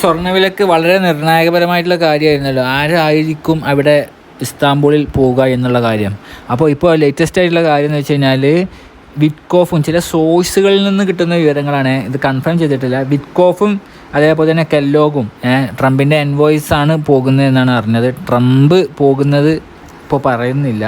സ്വർണവിലക്ക് വളരെ നിർണായകപരമായിട്ടുള്ള കാര്യമായിരുന്നല്ലോ. ആരായിരിക്കും അവിടെ ഇസ്താംബൂളിൽ പോവുക എന്നുള്ള കാര്യം? അപ്പോൾ ഇപ്പോൾ ലേറ്റസ്റ്റ് ആയിട്ടുള്ള കാര്യം എന്ന് വെച്ച് കഴിഞ്ഞാൽ വിറ്റ്കോഫും ചില സോഴ്സുകളിൽ നിന്ന് കിട്ടുന്ന വിവരങ്ങളാണ്. ഇത് കൺഫേം ചെയ്തിട്ടില്ല. വിറ്റ്കോഫും അതേപോലെ തന്നെ കെല്ലോഗും ട്രംപിന്റെ എൻവോയ്സ് ആണ് പോകുന്നത് എന്നാണ് അറിഞ്ഞത്. ട്രംപ് പോകുന്നത് ഇപ്പോൾ പറയുന്നില്ല.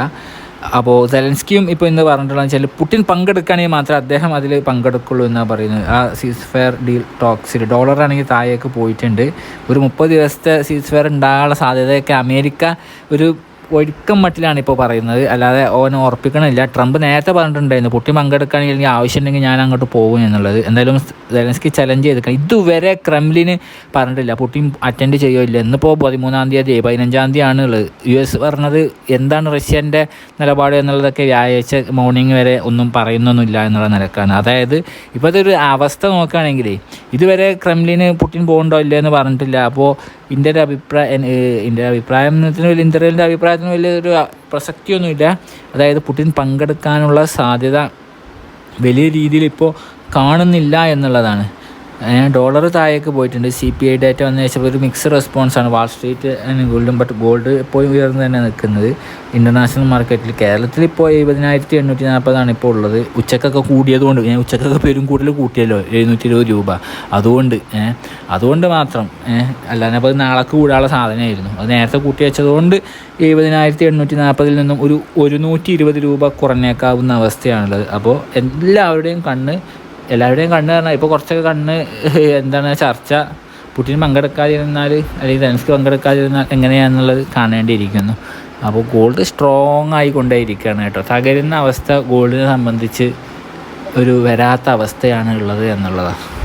അപ്പോൾ സെലൻസ്കിയും ഇപ്പോൾ ഇന്ന് പറഞ്ഞിട്ടുള്ളത് വെച്ചാൽ പുട്ടിൻ പങ്കെടുക്കുകയാണെങ്കിൽ മാത്രമേ അദ്ദേഹം അതിൽ പങ്കെടുക്കുള്ളൂ എന്നാണ് പറയുന്നത്. ആ സീസ് ഫെയർ ഡീൽ ടോക്സിൽ ഡോളറാണെങ്കിൽ താഴേക്ക് പോയിട്ടുണ്ട്. ഒരു മുപ്പത് ദിവസത്തെ സീസ് ഫെയർ ഉണ്ടാകാനുള്ള സാധ്യതയൊക്കെ അമേരിക്ക ഒരു ഒഴുക്കം മട്ടിലാണ് ഇപ്പോൾ പറയുന്നത്. അല്ലാതെ ഓനെ ഉറപ്പിക്കണില്ല. ട്രംപ് നേരത്തെ പറഞ്ഞിട്ടുണ്ടായിരുന്നു പുട്ടി പങ്കെടുക്കുകയാണെങ്കിൽ ആവശ്യമുണ്ടെങ്കിൽ ഞാൻ അങ്ങോട്ട് പോകും എന്നുള്ളത്. എന്തായാലും സെലൻസ്കി ചലഞ്ച് ചെയ്തിരിക്കണം. ഇതുവരെ ക്രെംലിന് പറഞ്ഞിട്ടില്ല പുട്ടി അറ്റൻഡ് ചെയ്യുമില്ല ഇന്നിപ്പോൾ പതിമൂന്നാം തീയതി പതിനഞ്ചാം തീയതി ഉള്ളത്. യു എസ് പറഞ്ഞത് എന്താണ് റഷ്യന്റെ നിലപാട് എന്നുള്ളതൊക്കെ വ്യാഴാഴ്ച മോർണിംഗ് വരെ ഒന്നും പറയുന്നൊന്നുമില്ല എന്നുള്ള നിലക്കാണ്. അതായത് ഇപ്പോഴത്തെ ഒരു അവസ്ഥ നോക്കുകയാണെങ്കിൽ ഇതുവരെ ക്രെംലിന് പുട്ടിൻ പോകണ്ടോ ഇല്ല എന്ന് പറഞ്ഞിട്ടില്ല. അപ്പോൾ ഇന്ത്യയുടെ അഭിപ്രായം ഇന്ത്യ അഭിപ്രായത്തിന് വലിയ ഇന്ത്യയുടെ അഭിപ്രായത്തിന് വലിയൊരു പ്രസക്തിയൊന്നുമില്ല. അതായത് പുടിൻ പങ്കെടുക്കാനുള്ള സാധ്യത വലിയ രീതിയിൽ ഇപ്പോൾ കാണുന്നില്ല എന്നുള്ളതാണ്. ഡോളർ താഴേക്ക് പോയിട്ടുണ്ട്. സി പി ഐ ഡാറ്റ വന്ന ശേഷം ഒരു മിക്സ് റെസ്പോൺസാണ് വാൾ സ്ട്രീറ്റ് ഗോൾഡും ബട്ട് ഗോൾഡ് എപ്പോഴും ഉയർന്നു തന്നെ നിൽക്കുന്നത്. ഇന്റർനാഷണൽ മാർക്കറ്റിൽ കേരളത്തിൽ ഇപ്പോൾ എഴുപതിനായിരത്തി എണ്ണൂറ്റി നാൽപ്പതാണ് ഇപ്പോൾ ഉള്ളത്. ഉച്ചക്കൊക്കെ കൂടിയതുകൊണ്ട് ഞാൻ ഉച്ചക്കൊക്കെ പേരും കൂടുതൽ കൂട്ടിയല്ലോ എഴുന്നൂറ്റി ഇരുപത് രൂപ. അതുകൊണ്ട് അതുകൊണ്ട് മാത്രം അല്ലാതെ അപ്പോൾ നാളേക്ക് കൂടാനുള്ള സാധനമായിരുന്നു. അത് നേരത്തെ കൂട്ടി വെച്ചതുകൊണ്ട് എഴുപതിനായിരത്തി എണ്ണൂറ്റി നാൽപ്പതിൽ നിന്നും ഒരു ഒരുന്നൂറ്റി ഇരുപത് രൂപ കുറഞ്ഞേക്കാവുന്ന അവസ്ഥയാണുള്ളത്. അപ്പോൾ എല്ലാവരുടെയും കണ്ണ് എല്ലാവരുടെയും കണ്ണ് പറഞ്ഞാൽ ഇപ്പോൾ കുറച്ചൊക്കെ കണ്ണ് എന്താണ് ചർച്ച. പുട്ടിന് പങ്കെടുക്കാതിരുന്നാൽ അല്ലെങ്കിൽ ധനസ്ക്ക് പങ്കെടുക്കാതിരുന്നാൽ എങ്ങനെയാണെന്നുള്ളത് കാണേണ്ടിയിരിക്കുന്നു. അപ്പോൾ ഗോൾഡ് സ്ട്രോങ് ആയിക്കൊണ്ടേയിരിക്കുകയാണ് കേട്ടോ. തകരുന്ന അവസ്ഥ ഗോൾഡിനെ സംബന്ധിച്ച് ഒരു വരാത്ത അവസ്ഥയാണ് ഉള്ളത് എന്നുള്ളതാണ്.